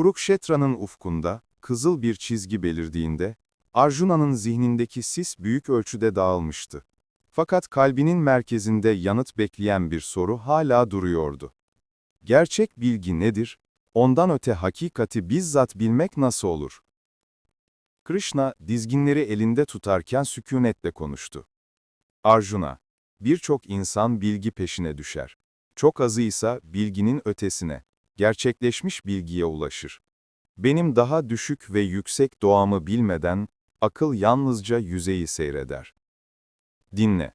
Kurukşetra'nın ufkunda kızıl bir çizgi belirdiğinde, Arjuna'nın zihnindeki sis büyük ölçüde dağılmıştı. Fakat kalbinin merkezinde yanıt bekleyen bir soru hala duruyordu. Gerçek bilgi nedir? Ondan öte hakikati bizzat bilmek nasıl olur? Krishna, dizginleri elinde tutarken sükunetle konuştu. Arjuna, birçok insan bilgi peşine düşer. Çok azı ise bilginin ötesine, gerçekleşmiş bilgiye ulaşır. Benim daha düşük ve yüksek doğamı bilmeden, akıl yalnızca yüzeyi seyreder. Dinle.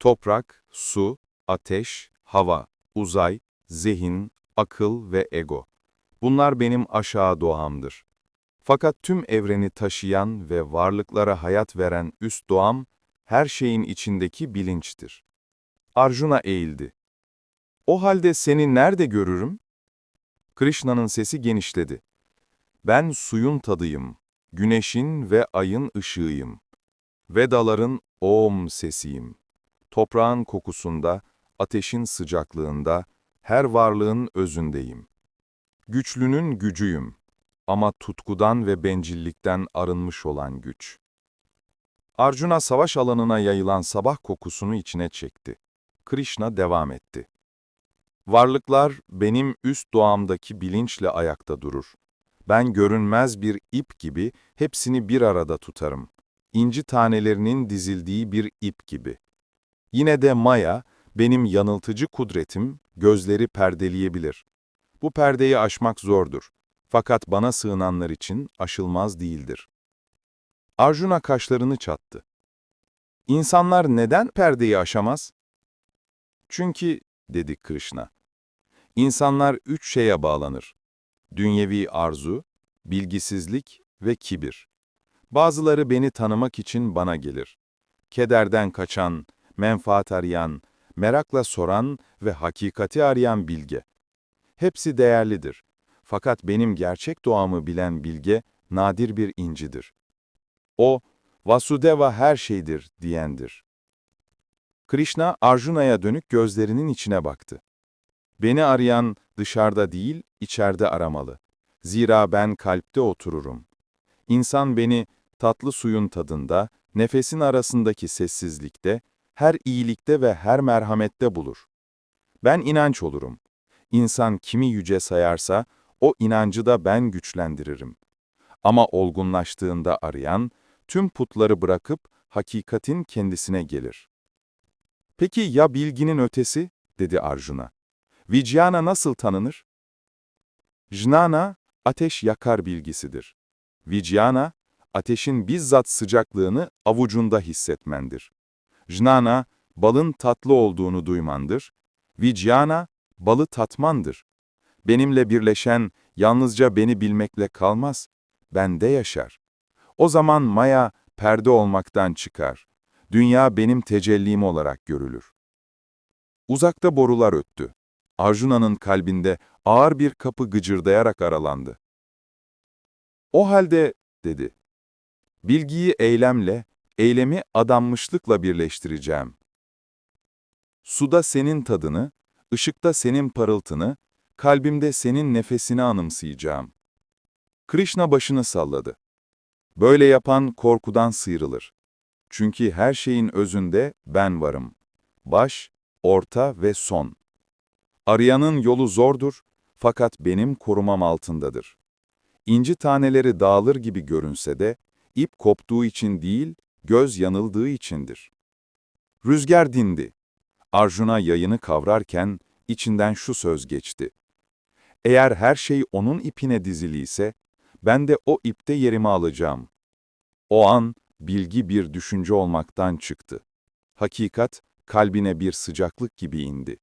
Toprak, su, ateş, hava, uzay, zihin, akıl ve ego. Bunlar benim aşağı doğamdır. Fakat tüm evreni taşıyan ve varlıklara hayat veren üst doğam, her şeyin içindeki bilinçtir. Arjuna eğildi. O halde seni nerede görürüm? Krishna'nın sesi genişledi. Ben suyun tadıyım, güneşin ve ayın ışığıyım. Vedaların Om sesiyim. Toprağın kokusunda, ateşin sıcaklığında, her varlığın özündeyim. Güçlünün gücüyüm ama tutkudan ve bencillikten arınmış olan güç. Arjuna savaş alanına yayılan sabah kokusunu içine çekti. Krishna devam etti. Varlıklar benim üst doğamdaki bilinçle ayakta durur. Ben görünmez bir ip gibi hepsini bir arada tutarım. İnci tanelerinin dizildiği bir ip gibi. Yine de Maya, benim yanıltıcı kudretim, gözleri perdeleyebilir. Bu perdeyi aşmak zordur. Fakat bana sığınanlar için aşılmaz değildir. Arjuna kaşlarını çattı. İnsanlar neden perdeyi aşamaz? Çünkü, dedi Krishna, insanlar üç şeye bağlanır. Dünyevi arzu, bilgisizlik ve kibir. Bazıları beni tanımak için bana gelir. Kederden kaçan, menfaat arayan, merakla soran ve hakikati arayan bilge. Hepsi değerlidir. Fakat benim gerçek doğamı bilen bilge, nadir bir incidir. O, Vasudeva her şeydir diyendir. Krishna, Arjuna'ya dönük gözlerinin içine baktı. Beni arayan dışarıda değil, içeride aramalı. Zira ben kalpte otururum. İnsan beni tatlı suyun tadında, nefesin arasındaki sessizlikte, her iyilikte ve her merhamette bulur. Ben inanç olurum. İnsan kimi yüce sayarsa, o inancı da ben güçlendiririm. Ama olgunlaştığında arayan, tüm putları bırakıp hakikatin kendisine gelir. Peki ya bilginin ötesi? dedi Arjuna. Vijnana nasıl tanınır? Jnana, ateş yakar bilgisidir. Vijnana, ateşin bizzat sıcaklığını avucunda hissetmendir. Jnana, balın tatlı olduğunu duymandır. Vijnana, balı tatmandır. Benimle birleşen yalnızca beni bilmekle kalmaz, bende yaşar. O zaman maya perde olmaktan çıkar. Dünya benim tecellim olarak görülür. Uzakta borular öttü. Arjuna'nın kalbinde ağır bir kapı gıcırdayarak aralandı. O halde, dedi, bilgiyi eylemle, eylemi adanmışlıkla birleştireceğim. Suda senin tadını, ışıkta senin parıltını, kalbimde senin nefesini anımsayacağım. Krishna başını salladı. Böyle yapan korkudan sıyrılır. Çünkü her şeyin özünde ben varım. Baş, orta ve son. Arayanın yolu zordur, fakat benim korumam altındadır. İnci taneleri dağılır gibi görünse de, ip koptuğu için değil, göz yanıldığı içindir. Rüzgar dindi. Arjuna yayını kavrarken, içinden şu söz geçti. Eğer her şey onun ipine diziliyse, ben de o ipte yerimi alacağım. O an, bilgi bir düşünce olmaktan çıktı. Hakikat, kalbine bir sıcaklık gibi indi.